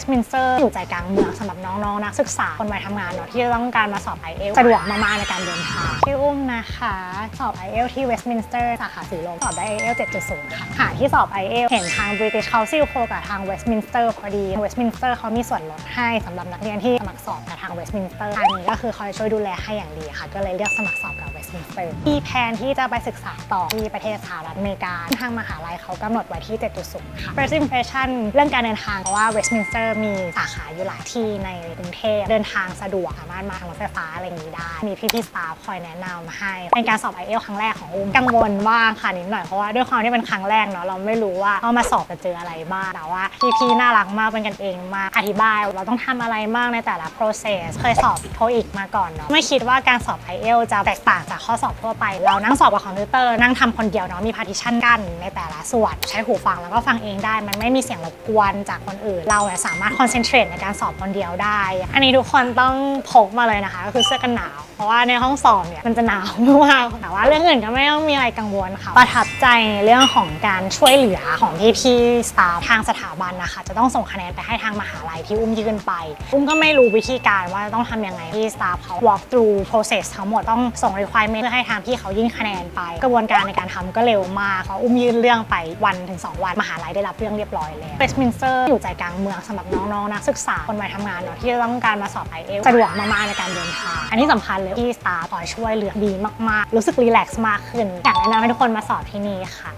สต์มินสเตอร์อยู่ใจกลางเมืองสำหรับน้องๆนักศึกษาคนวัยทำงานเนาะที่ต้องการมาสอบ i อเอลสะดวกมากๆในการเดินทางชื่ออุ้มนะคะ สอบ i อเอลที่เวสต์มินสเตอร์สาขาสีลมสอบได้ i อเอล7.0ค่ะหาที่สอบ i อเอลเห็นทาง British Council โคกับทางเวสต์มินสเตอร์พอดีเวสต์มินสเตอร์เขามีส่วนลดให้สำหรับนักเรียนที่สมัครสอบกับทางเวสต์มินสเตอร์ทางนี้ก็คือคอยช่วยดูแลให้อย่างดีค่ะ ก็เลยเลือกสมัครสอบกับเวสต์มินสเตอร์มีแผนที่จะไปศึกษาต่อที่ประเทศสหรัฐอเมริกาทางมหาลัยเขากำหนดไว้ที่7.0ค่ะ first impression เรื่องการเดินทางเพราะว่าเวสต์มินสเตอร์มีสาขาอยู่หลายที่ในกรุงเทพเดินทางสะดวกสามารถมาทางรถไฟฟ้าอะไรอย่างนี้ได้ มีพี่ๆสตาฟคอยแนะนำให้ เป็นการสอบ i อเอลครั้งแรกของอุ้มกังวลว่างค่ะนิดหน่อยเพราะว่าด้วยความที่เป็นครั้งแรกเนาะเราไม่รู้ว่าเอามาสอบจะเจออะไรบ้างแต่ว่าพี่ๆน่ารักมากเป็นกันเองมากอธิบาย เราต้องทำอะไรบ้างในแต่ละ process เคยสอบโทอีกมาก่อนเนาะไม่คิดว่าการสอบ i อเอลจะแตกต่างจากข้อสอบทั่วไป เรานั่งสอบกับคอมพิวเตอร์นั่งทำคนเดียวเนาะมี partition กั้นในแต่ละส่วนใช้หูฟังแล้วก็ฟังเองได้ มันไม่มีเสียงรบกวนจากคนอื่นเราเนี่ยสามารถคอนเซนเทรตในการสอบคนเดียวได้ อันนี้ทุกคนต้องพกมาเลยนะคะ ก็คือเสื้อกันหนาว เพราะว่าในห้องสอบเนี่ยมันจะหนาวมากแต่ว่าเรื่องอื่นก็ไม่ต้องมีอะไรกังวลค่ะ ประทับใจในเรื่องของการช่วยเหลือของพี่ๆสตาฟทางสถาบันนะคะ จะต้องส่งคะแนนไปให้ทางมหาลัยที่อุ้มยื่นไป อุ้มก็ไม่รู้วิธีการว่าต้องทำยังไงที่สตาฟเขา walk through process ทั้งหมดต้องส่ง requirement เพื่อให้ทางพี่เขายื่นคะแนนไป กระบวนการในการทำก็เร็วมากเพราอุ้มยื่นเรื่องไปวันถึง 2 วันมหาลัยได้รับเรื่องเรียบร้อยแล้วเวสต์มินสเตอร์อยู่ใจกลางเมืองสำหรับน้องๆนักศึกษาคนวัยทำงานเนาะที่ต้องการมาสอบ i อเอลสะดวกมากๆในการเดินทางอันนี้สำคัญเลยที่สตาฟคอยช่วยเหลือดีมากๆ รู้สึกรีแลกซ์มากขึ้นอยากแนะนำให้ทุกคนมาสอบที่นี่ค่ะ